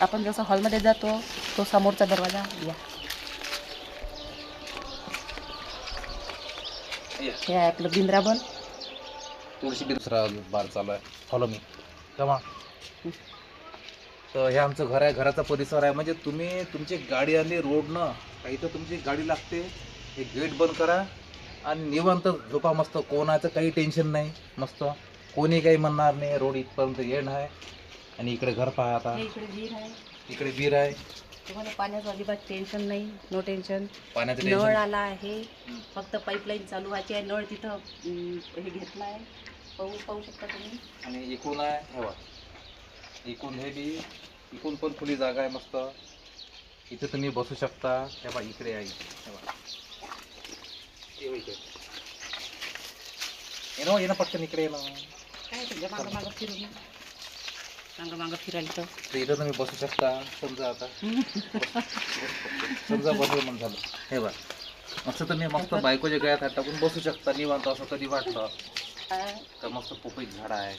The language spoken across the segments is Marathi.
आपण जसं हॉलमध्ये जातो तो समोरचा दरवाजा या. हे आहे आपलं बिंद्राबन. तुळशी दुसरा बार चालू आहे. फॉलो मी कमा तर हे आमचं घर आहे घराचा परिसर आहे. म्हणजे तुम्ही तुमची गाडी आली रोडनं काही तर तुमची गाडी लागते. हे गेट बंद करा. आणि निवांत झोपा मस्त. कोणाचं काही टेन्शन नाही. मस्त. कोणी काही म्हणणार नाही. रोड इथपर्यंत येण आहे. आणि इकडे घर पहा आता. हे इकडे विहीर आहे. इकडे विहीर आहे. तुम्हाला पाण्याचं अजिबात टेन्शन नाही नो टेन्शन पाण्याचं नळ टेन्शन आला आहे. फक्त पाईपलाईन चालू व्हायची आहे. नळ तिथं अं, हे घेतला आहे. पाहू पाहू शकता तुम्ही? आणि इकडून आहे हे बघा. इकडून हे बी इकडून पण खुली जागा आहे मस्त. इथे तुम्ही बसू शकता. हे बघा इकडे आहे. हे बघा. ये बघ इकडे. ये ना ये ना पटकन इकडे ये ना. काय मागं मागं फिरून मागं मागं फिरायला तर तर इथं तुम्ही बसू शकता. समजा आता. समजा बसलं म्हणून झालं. हे बघा. मस्त तुम्ही मस्त बायकोच्या गळ्यात हात टाकून बसू शकता. निवांत असं कधी वाटलं? तर मस्त पोपई झाड आहे.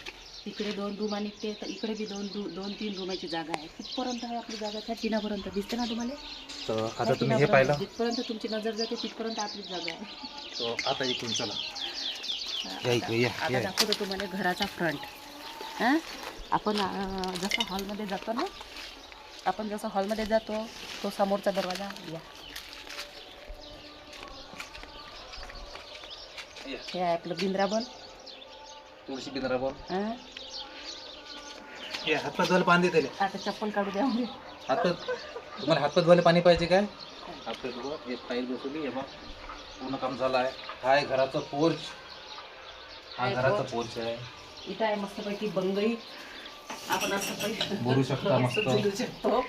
तिकडे दोन रूम आणि ते तर इकडे बी दोन दोन तीन रूमाची जागा आहे. कितपर्यंत आहे आपली जागा. त्या टिनापर्यंत दिसते ना तुम्हाला? तर आता तुम्ही हे टिनापर्यंत. पाहिलं? जिथपर्यंत तुमची नजर जाते तिथपर्यंत आपली जागा आहे. तर आता इकडून चला. या इकडे या आता या. दाखवतो तुम्हाला घराचा फ्रंट हां? आपण जसं हॉलमध्ये जातो ना आपण जसं हॉलमध्ये जातो तो समोरचा दरवाजा या. या. हे आहे आपलं बिंद्राबन. तुळशी बिंद्रावर हां? हातपात धुवायला पाणी देते आता चप्पल काढू द्या म्हणजे हातपात तुम्हाला हातपात धुवायला पाणी पाहिजे काय? हातपात धुवा हे बसवली हे बघ. पूर्ण काम झालं आहे. हा आहे घराचा पोर्च. हा घराचा. पोर्च आहे. इथं आहे मस्तपैकी बंगई. आपण असं बोलू शकता मस्त. शकतो